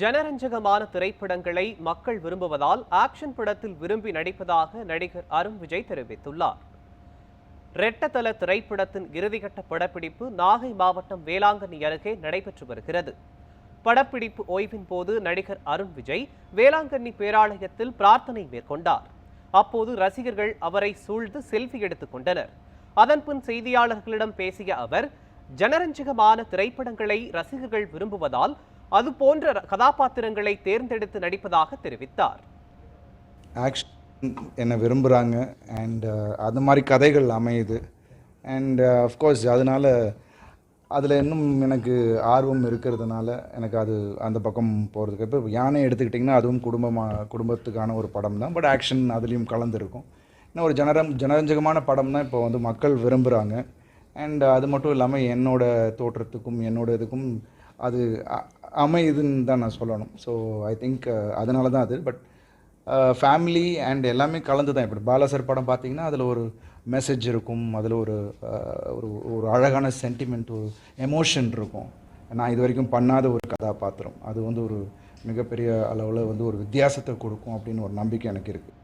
ஜனரஞ்சகமான திரைப்படங்களை மக்கள் விரும்புவதால் ஆக்ஷன் படத்தில் விரும்பி நடிப்பதாக நடிகர் அருண் விஜய் தெரிவித்துள்ளார். ரெட்டதல திரைப்படத்தின் இறுதிக்கட்ட படப்பிடிப்பு நாகை மாவட்டம் வேளாங்கண்ணி அருகே நடைபெற்று வருகிறது. படப்பிடிப்பு ஓய்வின் போது நடிகர் அருண் விஜய் வேளாங்கண்ணி பேராலயத்தில் பிரார்த்தனை மேற்கொண்டார். அப்போது ரசிகர்கள் அவரை சூழ்ந்து செல்ஃபி எடுத்துக் கொண்டனர். அதன்பின் செய்தியாளர்களிடம் பேசிய அவர் ஜனரஞ்சகமான திரைப்படங்களை ரசிகர்கள் விரும்புவதால் அது போன்ற கதாபாத்திரங்களை தேர்ந்தெடுத்து நடிப்பதாக தெரிவித்தார். ஆக்ஷன் என்னை விரும்புகிறாங்க அண்ட் uh, அது மாதிரி கதைகள் அமையுது. அண்ட் அஃப்கோர்ஸ் அதனால் அதில் இன்னும் எனக்கு ஆர்வம் இருக்கிறதுனால எனக்கு அது அந்த பக்கம் போகிறதுக்கு இப்போ யானை எடுத்துக்கிட்டிங்கன்னா அதுவும் குடும்பமாக குடும்பத்துக்கான ஒரு படம் தான். பட் ஆக்ஷன் அதுலேயும் கலந்துருக்கும். இன்னும் ஒரு ஜனரம் ஜனரஞ்சகமான படம் தான் இப்போ வந்து மக்கள் விரும்புகிறாங்க அண்ட் அது மட்டும் இல்லாமல் என்னோடய தோற்றத்துக்கும் என்னோட இதுக்கும் அது அமையுதுன்னு தான் நான் சொல்லணும். ஸோ ஐ திங்க் uh, அதனால தான் அது. பட் ஃபேமிலி அண்ட் எல்லாமே கலந்து தான் இப்படி பாலாசர் படம் பார்த்தீங்கன்னா அதில் ஒரு மெசேஜ் இருக்கும். அதில் ஒரு uh, ஒரு ஒரு அழகான சென்டிமெண்ட் ஒரு எமோஷன் இருக்கும். நான் இது வரைக்கும் பண்ணாத ஒரு கதாபாத்திரம் அது வந்து ஒரு மிகப்பெரிய அளவில் வந்து ஒரு வித்தியாசத்தை கொடுக்கும் அப்படின்னு ஒரு நம்பிக்கை எனக்கு இருக்குது